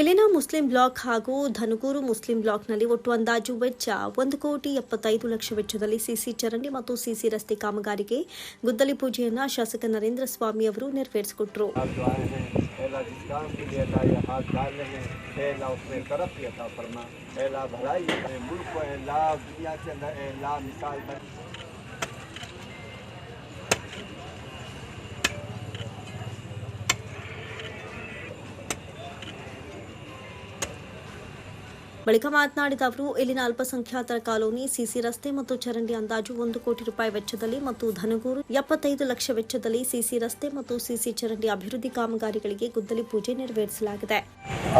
ಇಲ್ಲಿನ Muslim block ಹಾಗೂ ಧನುಗೂರು Muslim ಬ್ಲಾಕ್ನಲ್ಲಿ ಒಟ್ಟು ಅಂದಾಜು ವೆಚ್ಚ ಒಂದು ಕೋಟಿ ಎಪ್ಪತ್ತೈದು ಲಕ್ಷ ವೆಚ್ಚದಲ್ಲಿ ಸಿಸಿ ಚರಂಡಿ ಮತ್ತು ಸಿಸಿ ರಸ್ತೆ ಕಾಮಗಾರಿಗೆ ಗುದ್ದಲಿ ಪೂಜೆಯನ್ನ ಶಾಸಕ ನರೇಂದ್ರ ಸ್ವಾಮಿ ಅವರು ನೆರವೇರಿಸಿಕೊಟ್ರು. ಬಳಿಕ ಮಾತನಾಡಿದ ಅವರು, ಇಲ್ಲಿನ ಅಲ್ಪಸಂಖ್ಯಾತರ ಕಾಲೋನಿ, ಸಿಸಿ ರಸ್ತೆ ಮತ್ತು ಚರಂಡಿ ಅಂದಾಜು ಒಂದು ಕೋಟಿ ರೂಪಾಯಿ ವೆಚ್ಚದಲ್ಲಿ ಮತ್ತು ಧನಗೂರು ಎಪ್ಪತ್ತೈದು ಲಕ್ಷ ವೆಚ್ಚದಲ್ಲಿ ಸಿಸಿ ರಸ್ತೆ ಮತ್ತು ಸಿಸಿ ಚರಂಡಿ ಅಭಿವೃದ್ಧಿ ಕಾಮಗಾರಿಗಳಿಗೆ ಗುದ್ದಲಿ ಪೂಜೆ ನೆರವೇರಿಸಲಾಗಿದೆ.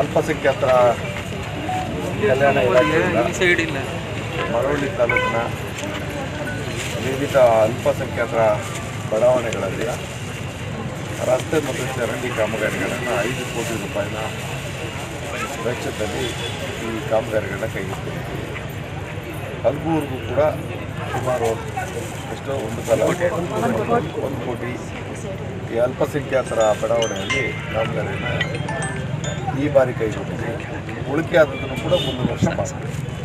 ಅಲ್ಪಸಂಖ್ಯಾತರ ಕಲ್ಯಾಣ ತಾಲೂಕಿನ ವಿವಿಧ ಅಲ್ಪಸಂಖ್ಯಾತರ ಬಡಾವಣೆಗಳಲ್ಲಿ ರಸ್ತೆ ಮತ್ತು ಚರಂಡಿ ಕಾಮಗಾರಿಗಳನ್ನು ಐದು ಕೋಟಿ ರೂಪಾಯಿನ ವೆಚ್ಚದಲ್ಲಿ ಈ ಕಾಮಗಾರಿಗಳನ್ನ ಕೈಗೆತ್ತಿದ್ದೀವಿ ಹಲ್ಗೂರ್ಗೂ ಕೂಡ ಸುಮಾರು ಎಷ್ಟೋ ಒಂದು ಕಾಲ ಒಂದು ಕೋಟಿ. ಈ ಅಲ್ಪಸಂಖ್ಯಾತರ ಬಡಾವಣೆಯಲ್ಲಿ ಕಾಮಗಾರಿಯನ್ನು ಈ ಬಾರಿ ಕೈಗೊಂಡಿದೆ ಉಳಿಕೆ ಆದದನ್ನು ಕೂಡ ಮುಂದಿನ ವರ್ಷ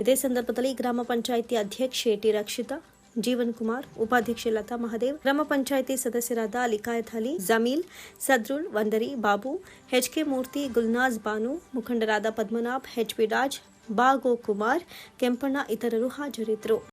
ಇದೇ ಸಂದರ್ಭದಲ್ಲಿ ಗ್ರಾಮ ಪಂಚಾಯಿತಿ ಅಧ್ಯಕ್ಷೆ ಟಿ ರಕ್ಷಿತಾ ಜೀವನ್ ಕುಮಾರ್, ಉಪಾಧ್ಯಕ್ಷೆ ಲತಾ ಮಹದೇವ್, ಗ್ರಾಮ ಪಂಚಾಯಿತಿ ಸದಸ್ಯರಾದ ಅಲಿಕಾಯತ್ ಅಲಿ, ಜಮೀಲ್ ಸದ್ರುಲ್ ವಂದರಿ, ಬಾಬು ಎಚ್ಕೆ ಮೂರ್ತಿ, ಗುಲ್ನಾಜ್ ಬಾನು, ಮುಖಂಡರಾದ ಪದ್ಮನಾಭ್ ಎಚ್ಪಿ ರಾಜ್ ಬಾಗೋ ಕುಮಾರ್ ಕೆಂಪಣ್ಣ ಇತರರು ಹಾಜರಿದ್ದರು.